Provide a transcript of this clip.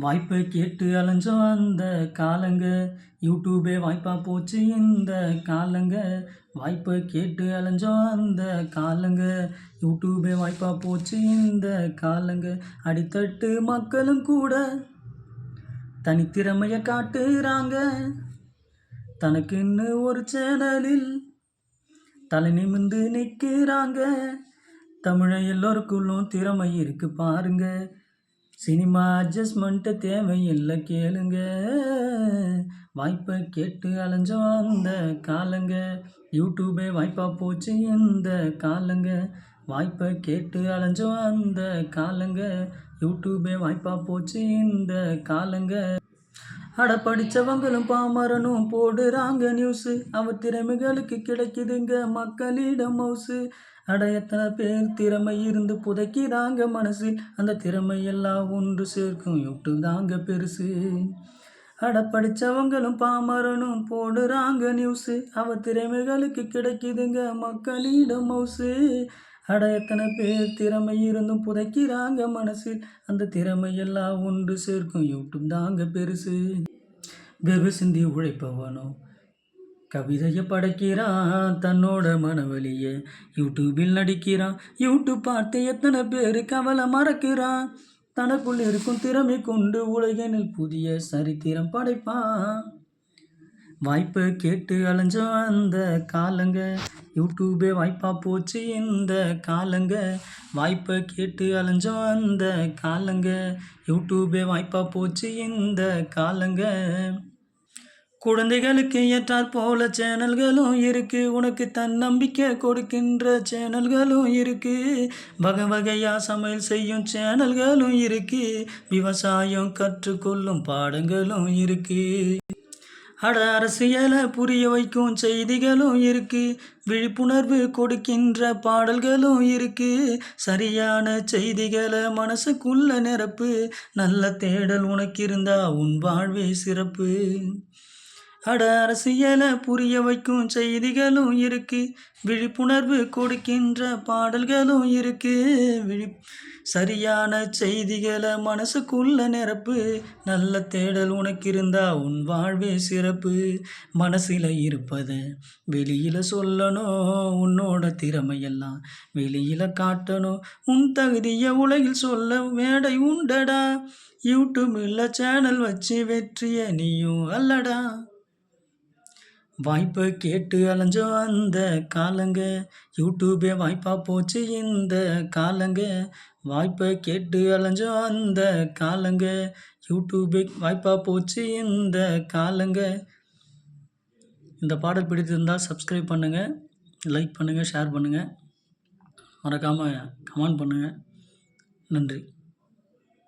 வாய்ப்பை கேட்டு அலைஞ்சோம் அந்த காலங்க. யூடியூபே வாய்ப்பாக போச்சு இந்த காலங்க. வாய்ப்பை கேட்டு அலைஞ்சோம் அந்த காலங்க. யூடியூபே வாய்ப்பாக போச்சு இந்த காலங்க. அடித்தட்டு மக்களும் கூட தனித்திறமையை காட்டுறாங்க. தனக்குன்னு ஒரு சேனலில் தலை நிமிந்து நிற்கிறாங்க. தமிழை எல்லோருக்குள்ளும் திறமை இருக்கு பாருங்க. சினிமா அட்ஜஸ்ட்மெண்ட்டு தேவையில்லை கேளுங்க. வாய்ப்பை கேட்டு அலைஞ்சோம் அந்த காலங்க. யூடியூபே வாய்ப்பாக போச்சு இந்த காலங்க. வாய்ப்பை கேட்டு அலைஞ்சோம் அந்த காலங்க. யூடியூபே வாய்ப்பாக போச்சு இந்த காலங்க. அட படித்தவங்களும் பாமரனும் போடுறாங்க நியூஸு அவர் திறமைகளுக்கு கிடைக்குதுங்க மக்களிடம் மவுசு அட எத்தனை பேர் திறமை இருந்து புதைக்கிறாங்க மனசில் அந்த திறமை எல்லாம் ஒன்று சேர்க்கும் யூட்டு தாங்க பெருசு. அட படித்தவங்களும் பாமரனும் போடுறாங்க நியூஸு அவர் திறமைகளுக்கு கிடைக்குதுங்க மக்களிடம் மவுசு அட எத்தனை பேர் திறமை இருந்தும் புதைக்கிறாங்க மனசில். அந்த திறமை எல்லாம் ஒன்று சேர்க்கும். யூடியூப் தாங்க பெருசு. வெகு சிந்தி உழைப்பவனோ கவிதையை படைக்கிறான் தன்னோட மனவழியை யூடியூபில் நடிக்கிறான். யூடியூப் பார்த்து எத்தனை பேர் கவலை மறக்கிறான். தனக்குள் இருக்கும் திறமை கொண்டு உலகனில் புதிய சரித்திரம் படைப்பான். வாய்ப்பை கேட்டு அலைஞ்சோம் அந்த காலங்க. யூடியூபே வாய்ப்பா போச்சு இந்த காலங்க. வாய்ப்பை கேட்டு அலைஞ்சோம் அந்த காலங்க. யூடியூபே வாய்ப்பா போச்சு இந்த காலங்க. குழந்தைகளுக்கு ஏற்றாற் போல சேனல்களும் இருக்கு. உனக்கு தன்னம்பிக்கை கொடுக்கின்ற சேனல்களும் இருக்கு. வகை வகையாக சமையல் செய்யும் சேனல்களும் இருக்கு. விவசாயம் கற்றுக்கொள்ளும் பாடங்களும் இருக்கு. அட அரசியலை புரிய வைக்கும் செய்திகளும் இருக்கு. விழிப்புணர்வு கொடுக்கின்ற பாடல்களும் இருக்கு. சரியான செய்திகளை மனசுக்குள்ள நிரப்பு. நல்ல தேடல் உனக்கு இருந்தா உன் வாழ்வே சிறப்பு. அட அரசியலை புரிய வைக்கும் செய்திகளும் இருக்கு. விழிப்புணர்வு கொடுக்கின்ற பாடல்களும் இருக்கு. விழி சரியான செய்திகளை மனசுக்குள்ள நிரப்பு. நல்ல தேடல் உனக்கு இருந்தா உன் வாழ்வே சிறப்பு. மனசில் இருப்பதை வெளியில் சொல்லணும். உன்னோட திறமையெல்லாம் வெளியில் காட்டணும். உன் தகுதியை உலகில் சொல்ல மேடை உண்டடா. யூடியூபில் சேனல் வச்சு வெற்றிய நீயும் அல்லடா. வாய்ப்பை கேட்டு அலைஞ்சோம் அந்த காலங்க. யூடியூபே வாய்ப்பாக போச்சு இந்த காலங்க. வாய்ப்பை கேட்டு அலைஞ்சோம் அந்த காலங்க. யூடியூபே வாய்ப்பாக போச்சு இந்த காலங்க. இந்த பாடல் பிடித்திருந்தால் சப்ஸ்கிரைப் பண்ணுங்கள் லைக் பண்ணுங்கள் ஷேர் பண்ணுங்கள் மறக்காமல் கமெண்ட் பண்ணுங்கள் நன்றி.